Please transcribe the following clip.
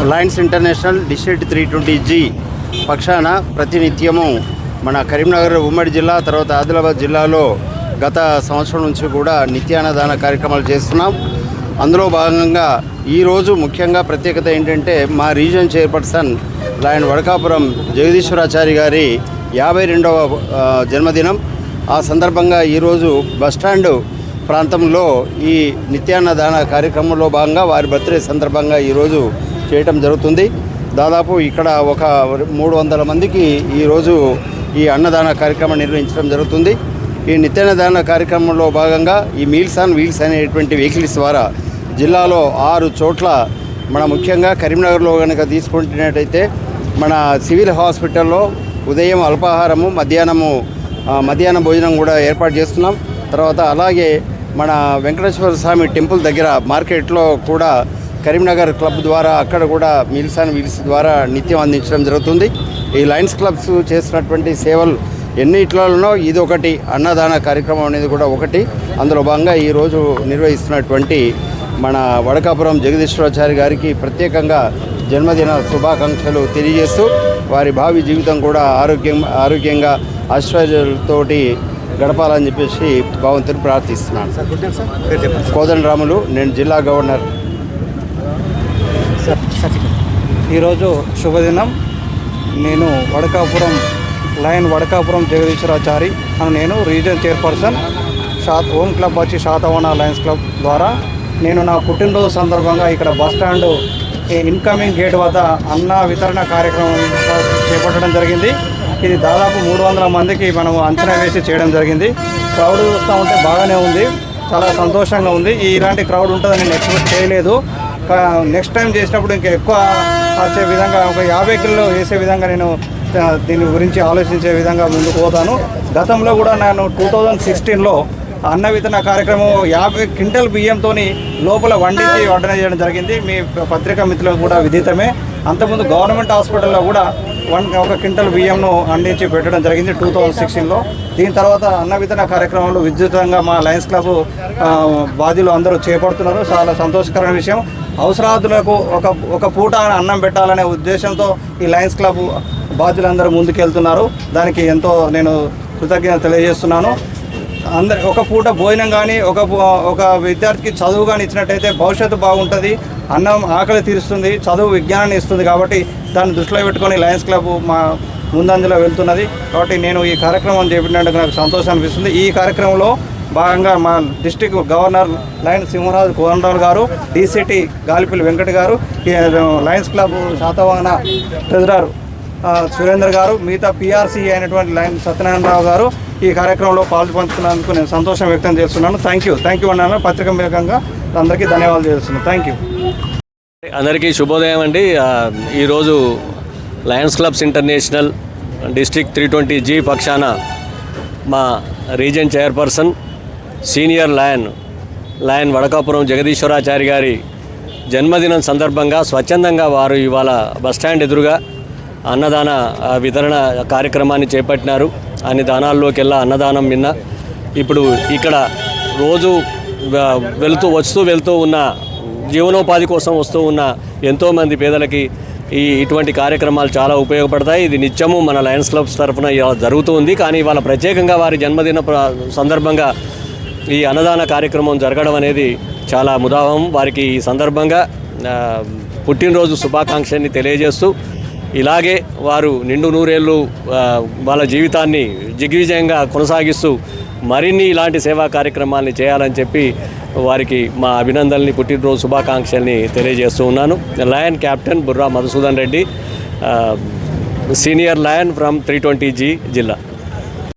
Lions International district three twenty G పక్షాన ప్రతినిత్యము మన కరీంనగర్ ఉమ్మడి జిల్లా తర్వాత ఆదిలాబాద్ జిల్లాలో గత సంవత్సరం నుంచి కూడా నిత్యాన్నదాన కార్యక్రమాలు చేస్తున్నాం. అందులో భాగంగా ఈరోజు ముఖ్యంగా ప్రత్యేకత ఏంటంటే మా region chairperson lion Vadakapuram Jagadeeshwarachari గారి యాభై రెండవ జన్మదినం. ఆ సందర్భంగా ఈరోజు బస్టాండ్ ప్రాంతంలో ఈ నిత్యాన్నదాన కార్యక్రమంలో భాగంగా వారి బర్త్డే సందర్భంగా ఈరోజు చేయటం జరుగుతుంది. దాదాపు ఇక్కడ ఒక మూడు వందల మందికి ఈరోజు ఈ అన్నదాన కార్యక్రమం నిర్వహించడం జరుగుతుంది. ఈ నిత్యాన్నదాన కార్యక్రమంలో భాగంగా ఈ మీల్స్ ఆన్ వీల్స్ అనేటువంటి వెహికల్స్ ద్వారా జిల్లాలో ఆరు చోట్ల మన ముఖ్యంగా కరీంనగర్లో కనుక తీసుకుంటున్నట్టయితే మన సివిల్ హాస్పిటల్లో ఉదయం అల్పాహారము మధ్యాహ్నము మధ్యాహ్నం మధ్యాహ్న భోజనం కూడా ఏర్పాటు చేస్తున్నాం. తర్వాత అలాగే మన వెంకటేశ్వర స్వామి టెంపుల్ దగ్గర మార్కెట్లో కూడా కరీంనగర్ క్లబ్ ద్వారా అక్కడ కూడా మీల్స్ అండ్ వీల్స్ ద్వారా నిత్యం అందించడం జరుగుతుంది. ఈ లయన్స్ క్లబ్స్ చేస్తున్నటువంటి సేవలు ఎన్నిట్లలో ఇది ఒకటి. అన్నదాన కార్యక్రమం అనేది కూడా ఒకటి. అందులో భాగంగా ఈరోజు నిర్వహిస్తున్నటువంటి మన వడకాపురం జగదీశ్వరాచారి గారికి ప్రత్యేకంగా జన్మదిన శుభాకాంక్షలు తెలియజేస్తూ వారి భావి జీవితం కూడా ఆరోగ్యం ఆరోగ్యంగా ఐశ్వర్యాలతోటి గడపాలని చెప్పేసి భగవంతుని ప్రార్థిస్తున్నాను. Sir good night sir. పేరు చెప్పండి కోదండ రాములు నేను జిల్లా గవర్నర్. ఈరోజు శుభదినం. నేను వడకాపురం లయన్ వడకాపురం జగదీశ్వరాచారి అని నేను రీజన్ చైర్పర్సన్ షాత్ హోమ్ క్లబ్ వచ్చి శాతవన లయన్స్ క్లబ్ ద్వారా. నేను నా పుట్టినరోజు సందర్భంగా ఇక్కడ బస్ స్టాండ్ ఇన్కమింగ్ గేట్ వద్ద అన్న వితరణ కార్యక్రమం చేపట్టడం జరిగింది. ఇది దాదాపు మూడు వందల మందికి మనం అంచనా వేసి చేయడం జరిగింది. క్రౌడ్ చూస్తూ ఉంటే బాగానే ఉంది. చాలా సంతోషంగా ఉంది. ఇలాంటి క్రౌడ్ ఉంటుందని నేను ఎక్స్పెక్ట్ చేయలేదు. నెక్స్ట్ టైం చేసినప్పుడు ఇంకా ఎక్కువ వచ్చే విధంగా ఒక యాభై కిలో వేసే విధంగా నేను దీని గురించి ఆలోచించే విధంగా ముందుకు పోతాను. గతంలో కూడా నేను టూ థౌజండ్ సిక్స్టీన్లో అన్న వితరణ కార్యక్రమం యాభై క్వింటల్ బియ్యంతో లోపల వండించి వడ్డన చేయడం జరిగింది. మీ పత్రికా మిత్రులకు కూడా విదితమే. అంతకుముందు గవర్నమెంట్ హాస్పిటల్లో కూడా వన్ ఒక క్వింటల్ బియ్యంను అందించి పెట్టడం జరిగింది టూ థౌజండ్ సిక్స్టీన్లో దీని తర్వాత అన్న వితరణ కార్యక్రమాలు విద్యుతంగా మా లయన్స్ క్లబ్ బాధ్యులు అందరూ చేపడుతున్నారు. చాలా సంతోషకరమైన విషయం. అవసరాదులకు ఒక ఒక పూట అన్నం పెట్టాలనే ఉద్దేశంతో ఈ లయన్స్ క్లబ్ బాధ్యులందరూ ముందుకెళ్తున్నారు. దానికి ఎంతో నేను కృతజ్ఞత తెలియజేస్తున్నాను. అందరి ఒక పూట భోజనం కానీ ఒక ఒక విద్యార్థికి చదువు కానీ ఇచ్చినట్టయితే భవిష్యత్తు బాగుంటుంది. అన్నం ఆకలి తీరుస్తుంది చదువు విజ్ఞానాన్ని ఇస్తుంది కాబట్టి దాన్ని దృష్టిలో పెట్టుకొని లయన్స్ క్లబ్ మా ముందంజలో వెళ్తున్నది. కాబట్టి నేను ఈ కార్యక్రమం చేపట్టినందుకు నాకు సంతోషం అనిపిస్తుంది. ఈ కార్యక్రమంలో భాగంగా మా district governor lions Simharaju Konarao గారు డీసీటీ గాలిపల్లి వెంకట గారు ఈ Lions Club Satavahana treasurer Surender garu మిగతా పిఆర్సీ అయినటువంటి లైన్ సత్యనారాయణరావు గారు ఈ కార్యక్రమంలో పాల్పంచుకున్నందుకు నేను సంతోషం వ్యక్తం చేస్తున్నాను. థ్యాంక్ యూ థ్యాంక్ యూ అన్నాను. పత్రిక మూలకంగా అందరికీ ధన్యవాదాలు చేస్తున్నాను. థ్యాంక్ యూ అందరికీ శుభోదయం అండి. ఈరోజు Lions Clubs International district three twenty G పక్షాన మా region chairperson senior Lion Lion Vadakapuram Jagadeeshwarachari గారి జన్మదినం సందర్భంగా స్వచ్ఛందంగా వారు ఇవాళ బస్టాండ్ ఎదురుగా అన్నదాన వితరణ కార్యక్రమాన్ని చేపట్టినారు. అన్ని దానాల్లోకెల్లా అన్నదానం నిన్న. ఇప్పుడు ఇక్కడ రోజు వెళుతూ వస్తూ వెళ్తూ ఉన్న జీవనోపాధి కోసం వస్తూ ఉన్న ఎంతోమంది పేదలకి ఈ ఇటువంటి కార్యక్రమాలు చాలా ఉపయోగపడతాయి. ఇది నిత్యము మన లయన్స్ క్లబ్స్ తరఫున ఇలా జరుగుతూ ఉంది. కానీ ఇవాళ ప్రత్యేకంగా వారి జన్మదిన ప్ర- సందర్భంగా ఈ అన్నదాన కార్యక్రమం జరగడం అనేది చాలా ముదావం వారికి ఈ సందర్భంగా పుట్టినరోజు శుభాకాంక్షని తెలియజేస్తూ ఇలాగే వారు నిండు నూరేళ్ళు వాళ్ళ జీవితాన్ని దిగ్విజయంగా కొనసాగిస్తూ మరిన్ని ఇలాంటి సేవా కార్యక్రమాల్ని చేయాలని చెప్పి వారికి మా అభినందనల్ని పుట్టినరోజు శుభాకాంక్షల్ని తెలియజేస్తూ ఉన్నాను. Lion captain Burra Madhusudan Reddy senior Lion from three twenty G జిల్లా.